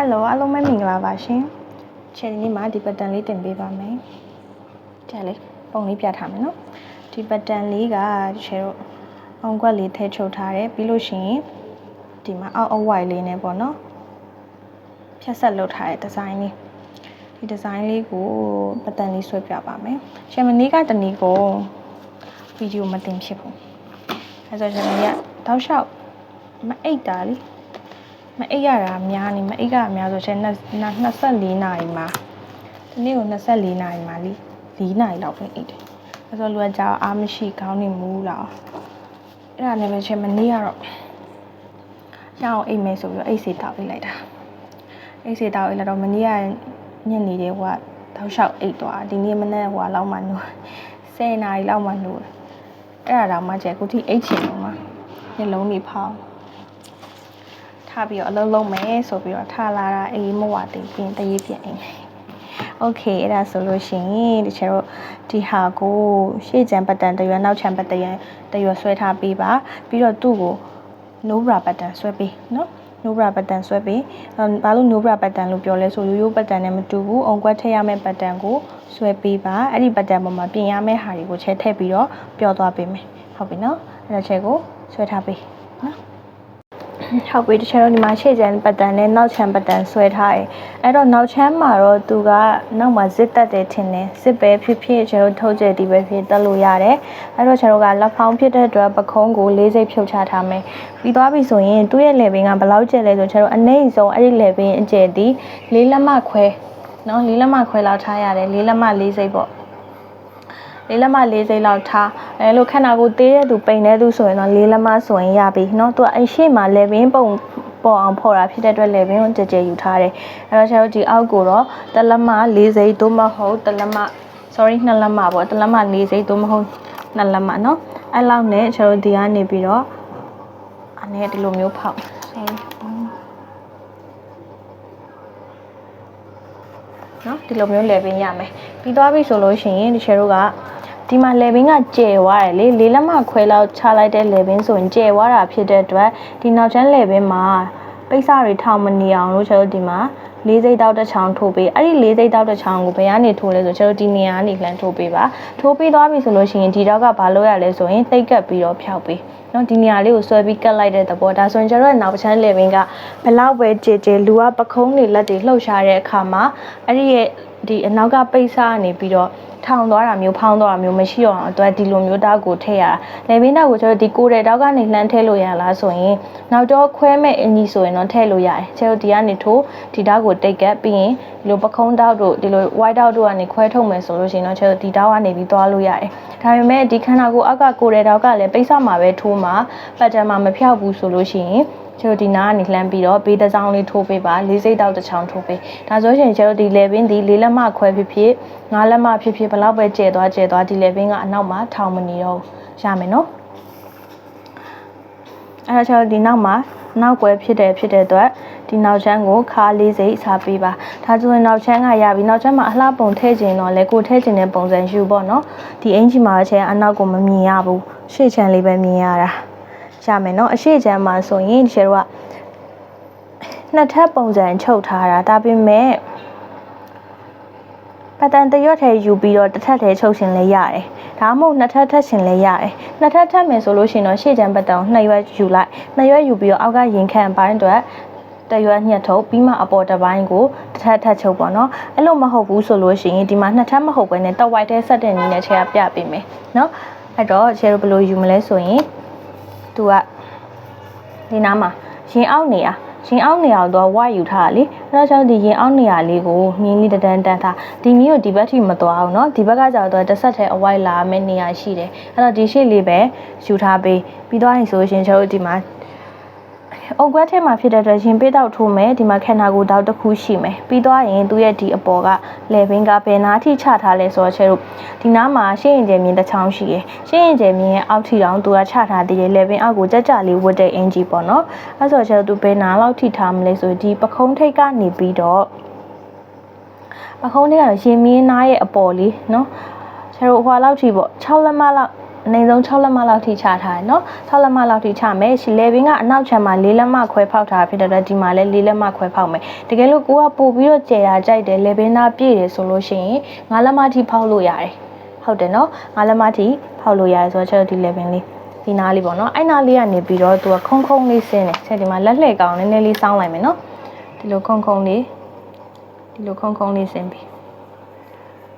Hello အားလုံးပဲမင်္ဂလာပါရှင်။ခြေဒီနေ့မှာဒီဘတ်တန်လေးတင်ပေးပါမယ်။ကြည့်လေပုံလေးပြထားမယ်နော်။ဒီဘတ်တန်လေးကခြေတို့အောင်ကွက်လေးထည့်ချုပ်ထားတယ်ပြီးလို့ရှိရင်ဒီမှာအောက်အဝိုင်လေးနဲ့ပေါ့နော်။ဖြတ်ဆက်လုပ်ထားတဲ့ဒီဇိုင်းလေးဒီဒီဇိုင်းလေးကိုဘတ်တန်လေးဆွဲပြပါမယ်။ရှင်မနေ့ကတနေ့ကိုဗီဒီယိုမတင်ဖြစ်ဘူး။အဲဆိုရှင်မနေ့ကတောက်လျှောက်မအိတ်တာလေ။ မအိပ်ရတာများနေမအိပ်ကအများဆိုရှင်24နာရီမှာဒီနေ့ကို24နာရီမှာလီ4နာရီလောက်ပဲအိပ်တယ်အဲဆိုလူကကြောက်အားမရှိခေါင်းနေမူးလာအဲ့ဒါနဲ့ပဲရှင်မနေ့ကတော့ရအောင်အိပ်မယ်ဆိုပြီးတော့အိပ်စေတောက်အိပ်လိုက်တာအိပ်စေတောက်အိပ်လိုက်တော့မနေ့ကညနေလေးဟိုကတောက်လျှောက်အိပ်သွားဒီနေ့မနေ့ဟိုကလောက်မှနိုး10နာရီလောက်မှနိုးအဲ့ဒါတော့မှကျဲခုထိအိပ်ချင်တော့မှညလုံးနေဖောင်း ထားပြီးတော့အလုံးလုံးမယ်ဆိုပြီးတော့ထားလာတာအေးမဝတင်ပြင်တရေးပြင်အိမ်โอเคအဲ့ဒါဆိုလို့ရှိရင်ဒီချေတို့ဒီဟာကိုရှေ့ကျန်ပတ်တန်တရွယ်နောက်ချန်ပတ်တရွယ်တရွယ်ဆွဲထားပေးပါပြီးတော့သူ့ကို no bra ပတ်တန်ဆွဲပေးเนาะ no bra ပတ်တန်ဆွဲပေးဘာလို့ no bra ပတ်တန်လို့ပြောလဲဆိုရိုးရိုးပတ်တန်နဲ့မတူဘူးအုံကွက်ထည့်ရမယ့်ပတ်တန်ကိုဆွဲပေးပါအဲ့ဒီပတ်တန်ပေါ်မှာပြင်ရမယ့်ဟာတွေကိုချဲထည့်ပြီးတော့ပျော်သွားပေးမယ်ဟုတ်ပြီเนาะအဲ့ဒါချဲကိုဆွဲထားပေးเนาะ ဟုတ်ပြီတချင်တော့ဒီမှာရှေ့ချမ်းပတ်တန်နဲ့နောက်ချမ်းပတ်တန်ဆွဲထားတယ်အဲ့တော့နောက်ချမ်းမှာတော့သူကနောက်မှာဇစ်တက်တယ်ထင်တယ်ဇစ်ပဲဖြစ်ဖြစ်ကျွန်တော်ထုတ်ကြဒီပဲဖြစ်တက်လို့ရတယ်အဲ့တော့ကျွန်တော်ကလက်ဖောင်းဖြစ်တဲ့အတွက်ပခုံးကိုလေးစိတ်ဖြုတ်ချထားမယ်ပြီးသွားပြီဆိုရင်သူ့ရဲ့ level ကဘယ်လောက်ကျက်လဲဆိုကျွန်တော်အနည်းဆုံးအဲ့ဒီ level အကျယ်ဒီလေးလက်မခွဲနော်လေးလက်မခွဲလောက်ထားရတယ်လေးလက်မလေးစိတ်ပေါ့ လေးလက်မလေးစိတ်လောက်ထားအဲလိုခန္ဓာကိုယ်သေးတဲ့သူပိန်တဲ့သူဆိုရင်တော့လေးလက်မဆိုရင်ရပြီเนาะသူကအရှိမလေဘင်းပုံပေါ်အောင်ဖော်တာဖြစ်တဲ့အတွက်လေဘင်းကိုကြကြယူထားတယ်အဲတော့ကျွန်တော်ဒီအောက်ကိုတော့တလက်မလေးစိတ်သို့မဟုတ်တလက်မ sorry နှစ်လက်မပေါ့တလက်မလေးစိတ်သို့မဟုတ်နှစ်လက်မเนาะအဲလောက်နဲ့ကျွန်တော်ဒီကနေပြီးတော့အနေဒီလိုမျိုးဖောက် sorry နော်ဒီလိုမျိုး level ရမယ်ပြီးသွားပြီဆိုလို့ရှိရင်ဒီ share တို့က ဒီမှာ level ကကျယ်သွားတယ်လေလေးလက်မခွဲလောက်ချလိုက်တဲ့ level ဆိုရင်ကျယ်သွားတာဖြစ်တဲ့အတွက်ဒီနောက်ချမ်း level မှာပိတ်စတွေထောင်မနေအောင်လို့ကျွန်တော်ဒီမှာလေးစိတ်တောက်တစ်ချောင်းထိုးပေးအဲ့ဒီလေးစိတ်တောက်တစ်ချောင်းကိုဘယ်ကနေထိုးလဲဆိုကျွန်တော်ဒီနေရာကနေလှမ်းထိုးပေးပါထိုးပေးသွားပြီဆိုလို့ရှိရင်ဒီတော့ကဘာလို့ရလဲဆိုရင်တိတ်ကပ်ပြီးတော့ဖျောက်ပေးနော်ဒီနေရာလေးကိုဆွဲပြီးကတ်လိုက်တဲ့သဘောဒါဆိုရင်ကျွန်တော်ရဲ့နောက်ချမ်း level ကဘယ်လောက်ပဲကြည်ကြည်လူကပခုံးတွေလက်တွေလှုပ်ရှားတဲ့အခါမှာအဲ့ဒီရဲ့ဒီအနောက်ကပိတ်စားနေပြီးတော့ထောင်သွားတာမျိုးဖောင်းသွားတာမျိုးမရှိအောင်အတွက်ဒီလိုမျိုးတောက်ကိုထည့်ရတာလေဘင်းတောက်ကိုကျွန်တော်ဒီကိုတဲ့တောက်ကနေလှမ်းထည့်လို့ရလားဆိုရင်နောက်တော့ခွဲမဲ့အင်ကြီးဆိုရင်တော့ထည့်လို့ရတယ်ကျွန်တော်ဒီကနေထိုးဒီတောက်ကိုတိတ်ကပ်ပြီးရင် ဒီလိုပခုံးတောက်တို့ဒီလို white တောက်တို့ကနေခွဲထုတ်မယ်ဆိုလို့ရှိရင်တော့ကျွန်တော်ဒီတောက်ကနေပြီးသွားလို့ရတယ်ဒါပေမဲ့ဒီခန္ဓာကိုယ်အောက်ကကိုတဲ့တောက်ကလည်းပိတ်စားမှာပဲထိုးမှာပတ်တန်မှာမဖြောက်ဘူးဆိုလို့ရှိရင်ကျတို့ဒီနားကနေလှမ်းပြီးတော့ဘေးတစ်စောင်းလေးထိုးပေးပါလေးစိတ်တောက်တစ်ချောင်းထိုးပေးဒါဆိုရင်ကျတို့ဒီ level ဒီလေးလက်မခွဲဖြစ်ဖြစ်ငါးလက်မဖြစ်ဖြစ်ဘယ်လောက်ပဲကျဲသွားကျဲသွားဒီ level ကအနောက်မှာထောင်မနေတော့ရမယ်နော်အဲ့တော့ကျတို့ဒီနောက်မှာနောက်ွယ်ဖြစ်တယ်ဖြစ်တဲ့အတွက် ဒီနောက်ချမ်းကိုခါလေးစိတ်စားပေးပါဒါဆိုရင်နောက်ချမ်းကရပြီနောက်ချမ်းမှာအလှပုံထည့်ခြင်းတော့လေကိုထည့်ခြင်းတဲ့ပုံစံယူပေါ့နော်ဒီအင်ဂျီမှာချဲအနောက်ကိုမမြင်ရဘူးရှေ့ချမ်းလေးပဲမြင်ရတာရမယ်နော်အရှိချမ်းမှာဆိုရင်ဒီကျတော့ကနှစ်ထပ်ပုံစံချုပ်ထားတာဒါပေမဲ့ပတ်တန်တရွတ်ထဲယူပြီးတော့တစ်ထပ်ထဲချုပ်ရှင်လည်းရတယ်ဒါမှမဟုတ်နှစ်ထပ်ထပ်ရှင်လည်းရတယ်နှစ်ထပ်ထပ်မယ်ဆိုလို့ရှိရင်တော့ရှေ့ချမ်းပတ်တန်ကိုနှစ်ရွက်ယူလိုက်နှစ်ရွက်ယူပြီးတော့အောက်ကရင်ခံပိုင်းအတွက် တရွက်ညှက်ထုတ်ပြီးမှအပေါ်တစ်ပိုင်းကိုတစ်ထပ်ထပ်ချုပ်ပေါ့နော်အဲ့လိုမဟုတ်ဘူးဆိုလို့ရှိရင်ဒီမှာနှစ်ထပ်မဟုတ်ဘဲနဲ့တက်ဝိုက်ထဲဆက်တဲ့နည်းနဲ့ခြေကပြပေးမယ်နော်အဲ့တော့ခြေတို့ဘယ်လိုယူမလဲဆိုရင်သူက ဒီနားမှာရင်အောက်နေရရင်အောက်နေရတော့ဝါယူထားတာလေအဲဒါကြောင့်ဒီရင်အောက်နေရလေးကိုမြင်းလေးတန်းတန်းထားဒီမီးကိုဒီဘက်ထိမသွားအောင်เนาะဒီဘက်ကကျတော့တစ်ဆက်တည်းအဝိုက်လာမယ့်နေရာရှိတယ်အဲ့တော့ဒီရှေ့လေးပဲယူထားပေးပြီးသွားရင်ဆိုရင်ကျွန်တော်တို့ဒီမှာ အုတ်ကွက်ထဲမှာဖြစ်တဲ့အတွက်ရင်ပေးတော့ထိုးမယ်ဒီမှာခန္ဓာကိုယ်တောက်တစ်ခုရှိမယ်ပြီးသွားရင်သူ့ရဲ့ဒီအပေါ်ကလေဘင်းကဘယ်နာထိချထားလဲဆိုတော့ချဲတို့ဒီနားမှာရှင်းရင်ကျယ်မြင်းတစ်ချောင်းရှိရယ်ရှင်းရင်ကျယ်မြင်းရဲ့အောက်ထိတောင်သူကချထားသေးတယ်လေဘင်းအောက်ကိုကြက်ကြလေးဝတ်တဲ့အင်ဂျီပေါ့နော်အဲဆိုချဲတို့သူဘယ်နာလောက်ထိထားမလဲဆိုဒီပခုံးထိတ်ကနေပြီးတော့ပခုံးထိတ်ကတော့ရင်မြင်းနားရဲ့အပေါ်လေးနော်ချဲတို့ဟွာလောက်ထိပေါ့6လက်မလောက် အနေဆုံး6လက်မလောက်ထိချထားတယ်เนาะ6လက်မလောက်ထိချမယ်ရှီလေဘင်းကအနောက်ချမ်းမှာ4လက်မခွဲဖောက်ထားဖြစ်တဲ့အတွက်ဒီမှာလည်း4လက်မခွဲဖောက်မယ်တကယ်လို့ကိုကပို့ပြီးတော့ကျေတာကြိုက်တယ်လေဘင်းသားပြည့်တယ်ဆိုလို့ရှိရင်9လက်မထိဖောက်လို့ရတယ်ဟုတ်တယ်เนาะ9လက်မထိဖောက်လို့ရတယ်ဆိုတော့ကျွန်တော်ဒီလေဘင်းလေးဒီနားလေးပေါ့เนาะအဲ့နားလေးကနေပြီးတော့သူကခုံခုံလေးဆင်းတယ်ဆက်ဒီမှာလက်လှည့်ကောင်နည်းနည်းလေးစောင်းလိုက်မယ်เนาะဒီလိုခုံခုံလေးဒီလိုခုံခုံလေးဆင်းပြီး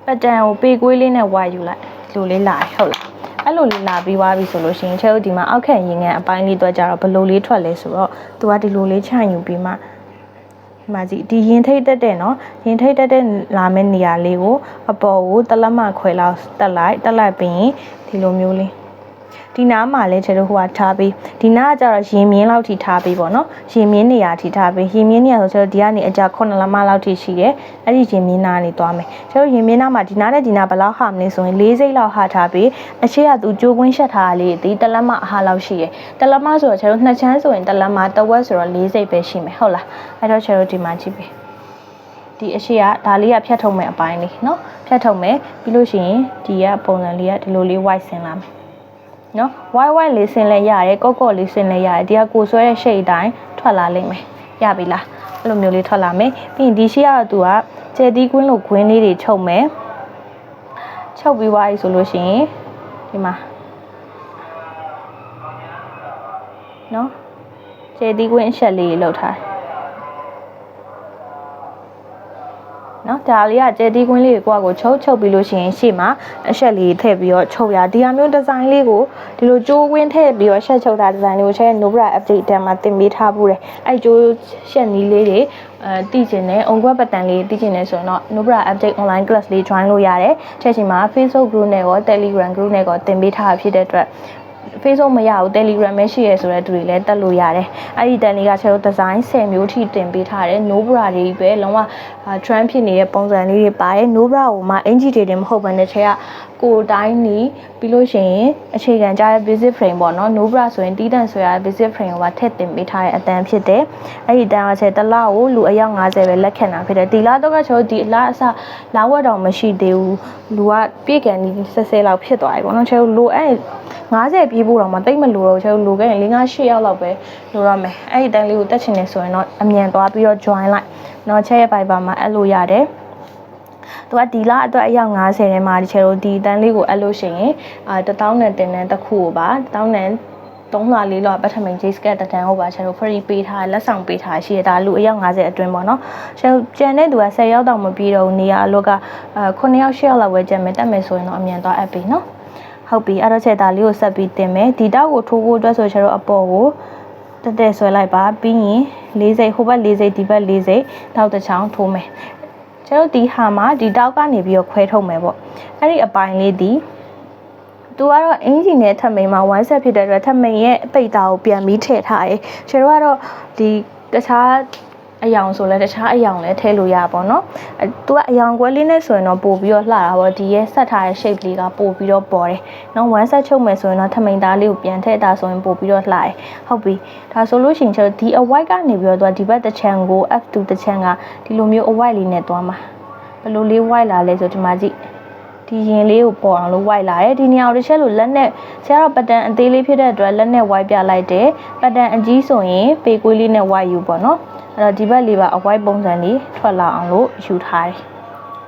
ပတ်တန်ကိုပေကွေးလေးနဲ့ဝါယူလိုက်ဒီလိုလေးလာတယ်ဟုတ်လား အဲ့လိုလေးလာပြီးသွားပြီဆိုလို့ရှိရင်ချဲတို့ဒီမှာအောက်ခန့်ရင်ငယ်အပိုင်းလေးတော့ကြတော့ဘလိုလေးထွက်လဲဆိုတော့သူကဒီလိုလေးခြံယူပြီးမှဒီမှာကြည့်ဒီရင်ထိတ်တက်တဲ့နော်ရင်ထိတ်တက်တဲ့လာမယ့်နေရာလေးကိုအပေါ်ကိုတလက်မခွဲလောက်တက်လိုက်တက်လိုက်ပြီးရင်ဒီလိုမျိုးလေး ဒီနားမှာလည်းကျွန်တော်ဟိုကထားပြီးဒီနားကကြတော့ရင်မြင်းလောက်ထိထားပြီးပေါ့နော်ရင်မြင်းနေရာထိထားပြီးရင်မြင်းနေရာဆိုကျွန်တော်ဒီကနေအကြ9လက်မလောက်ထိရှိတယ်အဲ့ဒီရင်မြင်းနားနေသွားမယ်ကျွန်တော်ရင်မြင်းနားမှာဒီနားနဲ့ဒီနားဘယ်လောက်ဟာမလဲဆိုရင်၄စိတ်လောက်ဟာထားပြီးအရှိကသူကြိုးကွင်းရှက်ထားတာလေးဒီတလက်မအဟာလောက်ရှိတယ်တလက်မဆိုတော့ကျွန်တော်နှစ်ချမ်းဆိုရင်တလက်မတဝက်ဆိုတော့၄စိတ်ပဲရှိမယ်ဟုတ်လားအဲ့တော့ကျွန်တော်ဒီမှာကြည့်ပေးဒီအရှိကဒါလေးကဖြတ်ထုတ်မယ်အပိုင်းလေးเนาะဖြတ်ထုတ်မယ်ပြီးလို့ရှိရင်ဒီကပုံစံလေးကဒီလိုလေး white ဆင်လာမယ် နော် white white လေးဆင်လဲရတယ်ကော့ကော့လေးဆင်လဲရတယ်ဒီကကိုဆွဲတဲ့ shade တိုင်းထွက်လာလိမ့်မယ်ရပြီလားအဲ့လိုမျိုးလေးထွက်လာမယ်ပြီးရင်ဒီရှိကတော့သူကကျဲသီးကွင်းလိုကွင်းလေးတွေချုပ်မယ်ချုပ်ပြီးသွားပြီဆိုလို့ရှိရင်ဒီမှာနော်ကျဲသီးကွင်းအချက်လေးလောက်ထားတယ် နော်ဒါလေးကကျဲတီးကွင်းလေးကိုကိုချုပ်ချုပ်ပြီးလို့ရှိရင်ရှေ့မှာအဆက်လေးထည့်ပြီးတော့ချုပ်ရဒီဟာမျိုးဒီဇိုင်းလေးကိုဒီလိုကြိုးကွင်းထည့်ပြီးတော့ရှက်ချုပ်တာဒီဇိုင်းလေးကိုချက် Nobra update တန်းမှာတင်ပေးထားဘူးတယ်အဲ့ကြိုးရှက်နီးလေးတွေအဲတည်ကျင်တယ်အုံကွက်ပတ်တန်လေးတည်ကျင်တယ်ဆိုရင်တော့ Nobra update online class လေး join လို့ရတယ်ချက်ချင်းမှာ Facebook group နဲ့ရော Telegram group နဲ့ရောတင်ပေးထားဖြစ်တဲ့အတွက် Facebook မရဘူး Telegram ပဲရှိရဲဆိုတဲ့သူတွေလည်းတက်လို့ရတယ်။အဲ့ဒီတန်လေးကကျွန်တော်ဒီဇိုင်း10မျိုးထိတင်ပေးထားတယ်။ No bra တွေပဲလုံးဝ trend ဖြစ်နေတဲ့ပုံစံလေးတွေပါတယ်။ No bra ကိုမှအင်ဂျီတွေတင်မဟုတ်ဘဲနဲ့ချက်ကကိုတိုင်းနီးပြီးလို့ရှိရင်အခြေခံကြတဲ့ basic frame ပေါ့နော် No bra ဆိုရင်တီးတန့်ဆိုရ basic frame ကိုပါထည့်တင်ပေးထားတဲ့အတန်းဖြစ်တယ်။အဲ့ဒီတန်းကချက်တစ်လကိုလူအယောက်50ပဲလက်ခံတာဖြစ်တယ်။ဒီလတော့ကကျွန်တော်ဒီအလားအစလာဝက်တော့မရှိသေးဘူး။လူကပြည့်ကန်ဒီဆက်ဆဲလောက်ဖြစ်သွားပြီပေါ့နော်။ကျွန်တော်လိုအဲ့50ပြေးဖို့တော့မတိတ်မလို့တော့ကျွန်တော်လိုခဲ့ရင်5 8ရောက်လောက်ပဲလိုရမယ်အဲ့ဒီတန်းလေးကိုတက်ချင်နေဆိုရင်တော့အမြန်သွားပြီးတော့ join လိုက်တော့ချက်ရဲ့ Viber မှာအဲ့လိုရတယ်သူကဒီလအတွက်အယောက်90ထဲမှာဒီချေတို့ဒီတန်းလေးကိုအဲ့လို့ရှိရင်အာ1000နဲ့တင်တဲ့တစ်ခုကိုပါ1000နဲ့သုံးလာလေးလောက်ပထမင် J scat တန်းကိုပါကျွန်တော် free ပေးထားလက်ဆောင်ပေးထားရှိရဒါလူအယောက်50အတွင်းပေါ့နော်ကျွန်တော်ကျန်တဲ့သူက10ရောက်တော့မပြီးတော့နေရအလောက်ကအဲ9ရောက်10ရောက်လောက်ပဲကျန်မယ်တက်မယ်ဆိုရင်တော့အမြန်သွားအပ်ပြီနော် ဟုတ်ပြီအဲ့တော့ချက်သားလေးကိုဆက်ပြီးတင်မယ်ဒီတောက်ကိုထိုးဖို့အတွက်ဆိုကျွန်တော်အပေါ်ကိုတက်တက်ဆွဲလိုက်ပါပြီးရင်၄စိတ်ဟိုဘက်၄စိတ်ဒီဘက်၄စိတ်တောက်တစ်ချောင်းထိုးမယ်ကျွန်တော်ဒီဟာမှာဒီတောက်ကနေပြီးတော့ခွဲထုတ်မယ်ပေါ့အဲ့ဒီအပိုင်းလေးဒီသူကတော့အင်ဂျင်နဲ့ထမိန်မှာ1 set ဖြစ်တဲ့အတွက်ထမိန်ရဲ့အပိတ်သားကိုပြန်ပြီးထည့်ထားတယ်ကျွန်တော်ကတော့ဒီတခြား အယောင်ဆိုလဲတခြားအယောင်လဲထည့်လို့ရပါတော့။အဲသူကအယောင်ကွဲလေးနဲ့ဆိုရင်တော့ပို့ပြီးတော့လှတာပေါ့ဒီရဲ့ဆက်ထားတဲ့ shape လေးကပို့ပြီးတော့ပေါ်တယ်။နော် one set ချုပ်မယ်ဆိုရင်တော့ထမိန်သားလေးကိုပြန်ထည့်တာဆိုရင်ပို့ပြီးတော့လှတယ်။ဟုတ်ပြီ။ဒါဆိုလို့ရှိရင်ကျွန်တော်ဒီ a white ကနေပြီးတော့သူကဒီဘက်တစ်ချမ်းကို f2 တစ်ချမ်းကဒီလိုမျိုး a white လေးနဲ့သွားမှာ။ဘယ်လိုလေး white လာလဲဆိုဒီမှာကြည့်။ ဒီရင်လေးကိုပေါ်အောင်လို့ white လာတယ်ဒီနေရာကိုတစ်ချက်လို့လက်နဲ့ဆရာတော့ပတန်အသေးလေးဖြစ်တဲ့အတွက်လက်နဲ့ white ပြလိုက်တယ်ပတန်အကြီးဆိုရင်ပေကွေးလေးနဲ့ white ယူပေါ့နော်အဲ့တော့ဒီဘက်လေးပါအဝိုက်ပုံစံလေးထွက်လာအောင်လို့ယူထားတယ်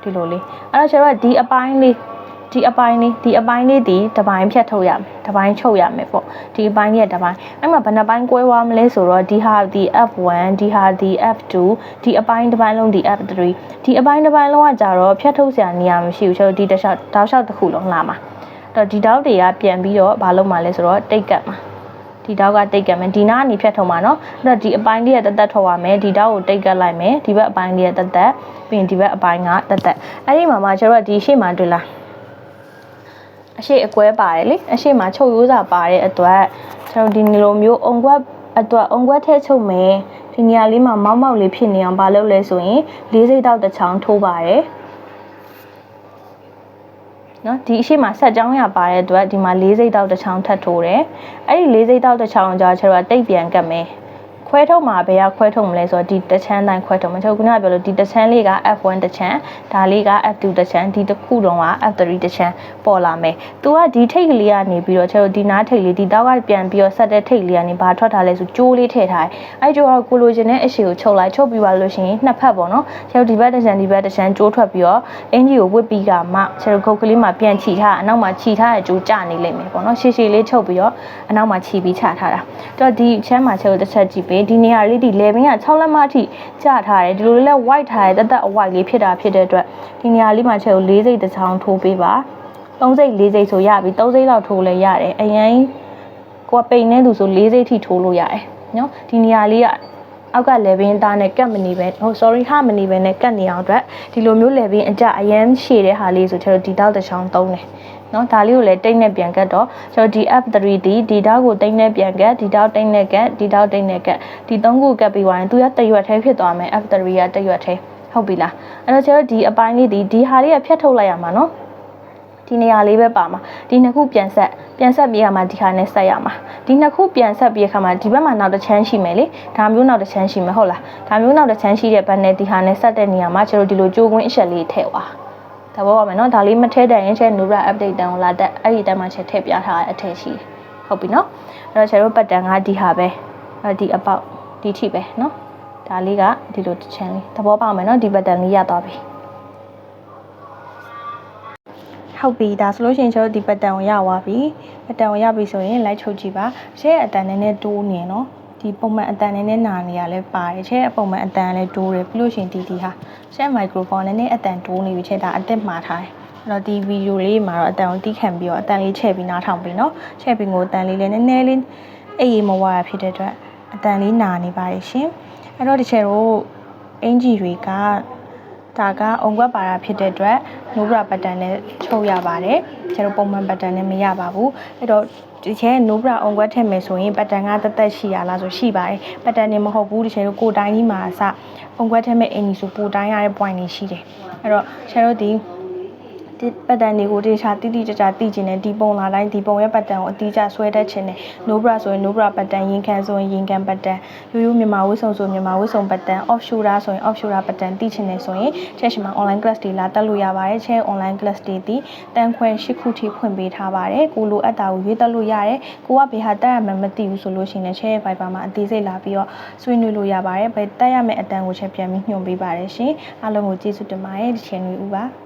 ဒီလိုလေးအဲ့တော့ကျွန်တော်ကဒီအပိုင်းလေး ဒီအပိုင်းလေးဒီအပိုင်းလေးဒီတပိုင်းဖြတ်ထုတ်ရမယ်တပိုင်းချုပ်ရမယ်ပေါ့ဒီအပိုင်းလေးကတပိုင်းအဲ့မှာဘယ်နှပိုင်းကွဲသွားမလဲဆိုတော့ဒီဟာဒီ F1 ဒီဟာဒီ F2 ဒီအပိုင်းတစ်ပိုင်းလုံးဒီ F3 ဒီအပိုင်းတစ်ပိုင်းလုံးကကြတော့ဖြတ်ထုတ်စရာနေရာမရှိဘူးကျွန်တော်ဒီတစ်လျှောက်တောက်လျှောက်တစ်ခုလုံးလာမှာအဲ့တော့ဒီတောက်တွေကပြန်ပြီးတော့မလုပ်မှလဲဆိုတော့တိတ်ကတ်မှာဒီတောက်ကတိတ်ကတ်မယ်ဒီနားကနေဖြတ်ထုံမှာเนาะအဲ့တော့ဒီအပိုင်းလေးကတက်တက်ထုတ်ရမယ်ဒီတောက်ကိုတိတ်ကတ်လိုက်မယ်ဒီဘက်အပိုင်းလေးကတက်တက်ပြီးရင်ဒီဘက်အပိုင်းကတက်တက်အဲ့ဒီမှာမှကျွန်တော်ကဒီရှေ့မှာတွေ့လား အရှိအကွဲပါတယ်လေအရှိမှာချုပ်ရိုးစာပါတဲ့အတွက်ကျွန်တော်ဒီလိုမျိုးအုံကွက်အတွက်အုံကွက်ထဲချုပ်မယ်ဒီနေရာလေးမှာမောက်မောက်လေးဖြစ်နေအောင်မလုပ်လဲဆိုရင်လေးစိတ်တောက်တစ်ချောင်းထိုးပါတယ်နော်ဒီအရှိမဆက်ကြောင်းရပါတဲ့အတွက်ဒီမှာ၄စိတ်တောက်တစ်ချောင်းထပ်ထိုးတယ်အဲ့ဒီ၄စိတ်တောက်တစ်ချောင်းကြာကျွန်တော်ကတိတ်ပြန်ကတ်မယ် ခွခွဲထုတ်မှာဘယ်ကခွဲထုတ်မလဲဆိုတော့ဒီတစ်ချမ်းတိုင်းခွဲထုတ်မှာကျွန်တော်ခုနကပြောလို့ဒီတစ်ချမ်းလေးက F1 တစ်ချမ်းဒါလေးက F2 တစ်ချမ်းဒီတစ်ခုလုံးက F3 တစ်ချမ်းပေါ်လာမယ်သူကဒီထိတ်ကလေးကနေပြီးတော့ကျွန်တော်ဒီနားထိတ်လေးဒီတောက်ကပြန်ပြီးတော့ဆက်တဲ့ထိတ်လေးကနေဘာထွက်ထားလဲဆိုကြိုးလေးထည့်ထားတယ်အဲကြိုးကတော့ကိုလိုချင်တဲ့အရှိကိုချုပ်လိုက်ချုပ်ပြီးပါလို့ရှိရင်နှစ်ဖက်ပေါ့နော်ကျွန်တော်ဒီဘက်တစ်ချမ်းဒီဘက်တစ်ချမ်းကြိုးထွက်ပြီးတော့အင်ဂျီကိုဝစ်ပြီးကမှကျွန်တော်ခုတ်ကလေးမှာပြန်ချီထားအနောက်မှာချီထားတဲ့ကြိုးကျနေလိမ့်မယ်ပေါ့နော်ရှည်ရှည်လေးချုပ်ပြီးတော့အနောက်မှာချီပြီးချထားတာတော့ဒီချမ်းမှာကျွန်တော်တစ်ချက်ကြည့်ပေးဒီနေရာလေးဒီ level က6လက်မအထိကျထားတယ်ဒီလိုလေးလဲ white ထားတယ်တက်တက်အ white လေးဖြစ်တာဖြစ်တဲ့အတွက်ဒီနေရာလေးမှာကျွန်တော်၄စိတ်တစ်ချောင်းထိုးပေးပါ၃စိတ်၄စိတ်ဆိုရပြီ၃စိတ်လောက်ထိုးလဲရတယ်အရင်ကိုကပိန်နေသူဆို၄စိတ်ထိထိုးလို့ရတယ်နော်ဒီနေရာလေးကအောက်က level သားနဲ့ကတ်မနေပဲဟို sorry ဟာမနေပဲနဲ့ကတ်နေအောင်အတွက်ဒီလိုမျိုး level အကြအရန်ရှည်တဲ့ဟာလေးဆိုကျွန်တော်ဒီတောက်တစ်ချောင်းသုံးတယ် နော်ဒါလေးကိုလည်းတိတ်နဲ့ပြန်ကတ်တော့ကျွန်တော်ဒီ F3 ဒီဒီတောက်ကိုတိတ်နဲ့ပြန်ကတ်ဒီတောက်တိတ်နဲ့ကတ်ဒီတောက်တိတ်နဲ့ကတ်ဒီသုံးခုကတ်ပြီးသွားရင်သူကတရွက်သေးဖြစ်သွားမယ် F3 ကတရွက်သေးဟုတ်ပြီလားအဲ့တော့ကျွန်တော်ဒီအပိုင်းလေးဒီဒီဟာလေးကဖြတ်ထုတ်လိုက်ရမှာနော်ဒီနေရာလေးပဲပါမှာဒီနှစ်ခုပြန်ဆက်ပြန်ဆက်ပြီးရမှာဒီဟာနဲ့ဆက်ရမှာဒီနှစ်ခုပြန်ဆက်ပြီးခါမှာဒီဘက်မှာနောက်တစ်ချမ်းရှိမယ်လေဒါမျိုးနောက်တစ်ချမ်းရှိမယ်ဟုတ်လားဒါမျိုးနောက်တစ်ချမ်းရှိတဲ့ဘက်နဲ့ဒီဟာနဲ့ဆက်တဲ့နေရာမှာကျွန်တော်ဒီလိုကြိုးကွင်းအချက်လေးထည့်သွား ဒါပေါ်ပါမယ်နော်ဒါလေးမထည့်တဲ့ရင်ချက် Nura update တန်းကိုလာတက်အဲ့ဒီတန်းမှာချက်ထည့်ပြထားတဲ့အထည်ရှိတယ်ဟုတ်ပြီနော်အဲ့တော့ကျွန်တော်ပတ်တန်ကဒီဟာပဲအဲ့ဒီအပေါက်ဒီထိပဲနော်ဒါလေးကဒီလိုတစ်ချမ်းလေးသဘောပေါက်မယ်နော်ဒီပတ်တန်လေးရသွားပြီဟုတ်ပြီဒါဆိုလို့ရှိရင်ကျွန်တော်ဒီပတ်တန်ကိုရသွားပြီပတ်တန်ကိုရပြီဆိုရင်လိုက်ချုပ်ကြည့်ပါရှဲအတန်နဲ့နဲ့တိုးနေနော် ဒီပုံမှန်အတန်နဲ့နဲ့နာနေရလဲပါတယ်ရှဲပုံမှန်အတန်လည်းတိုးတယ်ပြီးလို့ရှိရင်ဒီဒီဟာရှဲမိုက်ခရိုဖုန်းနဲ့နဲ့အတန်တိုးနေပြီရှဲဒါအသက်မှာထားတယ်အဲ့တော့ဒီဗီဒီယိုလေးမှာတော့အတန်ကိုတီးခံပြီးတော့အတန်လေးချဲ့ပြီးနားထောင်ပြီးနော်ချဲ့ပြီးကိုအတန်လေးလည်းနည်းနည်းလေးအေးအေးမဝရဖြစ်တဲ့အတွက်အတန်လေးနာနေပါတယ်ရှင်အဲ့တော့ဒီချဲတော့အင်ဂျီတွေက ဒါကအုံကွက်ပါတာဖြစ်တဲ့အတွက်နိုးဘရာဘတ်တန်နဲ့ချုပ်ရပါတယ်ကျွန်တော်ပုံမှန်ဘတ်တန်နဲ့မရပါဘူးအဲ့တော့ဒီချဲနိုးဘရာအုံကွက်ထည့်မယ်ဆိုရင်ဘတ်တန်ကတက်တက်ရှိရလားဆိုရှိပါတယ်ဘတ်တန်နေမဟုတ်ဘူးဒီချဲတို့ကိုတိုင်းကြီးမှာအစအုံကွက်ထည့်မဲ့အင်ကြီးဆိုပိုတိုင်းရတဲ့ point တွေရှိတယ်အဲ့တော့ချဲတို့ဒီဒီ ပတ်တန်တွေကိုတေချာတိတိကျကျသိကျင်တယ်ဒီပုံလာတိုင်းဒီပုံရဲ့ပတ်တန်ကိုအတိအကျဆွဲတတ်ခြင်းနဲ့ no bra ဆိုရင် no bra ပတ်တန်ရင်ခံဆိုရင်ရင်ခံပတ်တန်ရိုးရိုးမြန်မာဝတ်စုံဆိုမြန်မာဝတ်စုံပတ်တန် off shoulder ဆိုရင် off shoulder ပတ်တန်သိချင်တယ်ဆိုရင်ချက်ရှိမှာ online class တွေလာတက်လို့ရပါတယ်ချက် online class တွေဒီတန်ခွဲ၈ခုထိဖွင့်ပေးထားပါတယ်ကိုလိုအပ်တာကိုရွေးတက်လို့ရတယ်ကိုကဘယ်ဟာတက်ရမှန်းမသိဘူးဆိုလို့ရှိရင်ချက်ရဲ့ Viber မှာအသေးစိတ်လာပြီးတော့ဆွေးနွေးလို့ရပါတယ်ဘယ်တက်ရမယ့်အတန်ကိုချက်ပြန်ပြီးညွှန်ပေးပါတယ်ရှင်အားလုံးကိုကျေးဇူးတင်ပါတယ်ဒီချိန်လေးဦးပါ